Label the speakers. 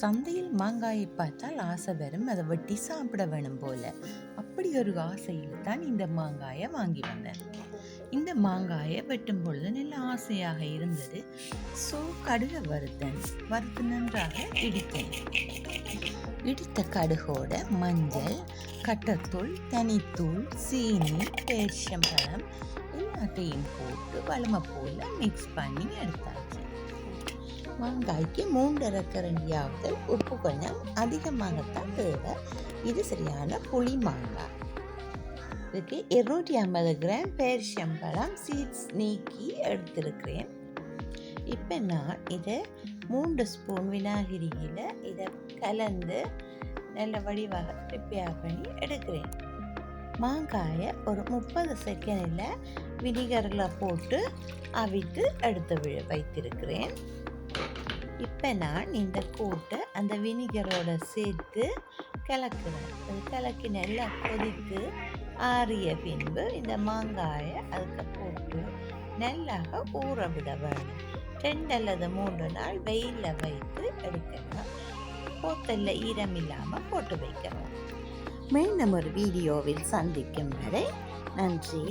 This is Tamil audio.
Speaker 1: சந்தையில் மாங்காயை பார்த்தால் ஆசை வரும். அதை வெட்டி சாப்பிட வேணும் போல. அப்படி ஒரு ஆசையில் தான் இந்த மாங்காயை வாங்கி வந்தேன். இந்த மாங்காயை வெட்டும் பொழுது நல்ல ஆசையாக இருந்தது. ஸோ கடுகை வறுத்தேன். வறுத்து நன்றாக இடித்தேன். இடித்த கடுகோட மஞ்சள் கட்டத்தூள் தனித்தூள் சீனி பேரிச்சம்பழம் எல்லாத்தையும் போட்டு வளமை போல மிக்ஸ் பண்ணி எடுத்தாச்சு. மாங்காய்க்கு மூன்றரை கரண்டியாவது உப்பு கொஞ்சம் அதிகமாகத்தான் தேவை. இது சரியான புளி மாங்காய். இதுக்கு இருநூற்றி ஐம்பது கிராம் பேரிச்சம்பழம் சீட்ஸ் நீக்கி எடுத்திருக்கிறேன். இப்போ நான் இதை மூன்று ஸ்பூன் விநாகிரியில் இதை கலந்து நல்ல வடிவாக ப்ரிப்பேர் பண்ணி எடுக்கிறேன். மாங்காயை ஒரு முப்பது செகண்டில் வினிகரில் போட்டு அவித்து எடுத்து வி வைத்திருக்கிறேன். இப்போ நான் இந்த கூட்டை அந்த வினிகரோட சேர்த்து கலக்குவேன் அது கலக்கி நல்லா கொதித்து ஆறிய பின்பு இந்த மாங்காயை அதுக்கு போட்டு நல்லாக ஊற விட வேணும் ரெண்டு அல்லது மூன்று நாள் வெயிலில் வைத்து எடுக்கலாம். போத்தல்ல ஈரம் இல்லாமல் போட்டு வைக்கணும் மீண்டும் ஒரு வீடியோவில் சந்திக்கும் வரை நன்றி.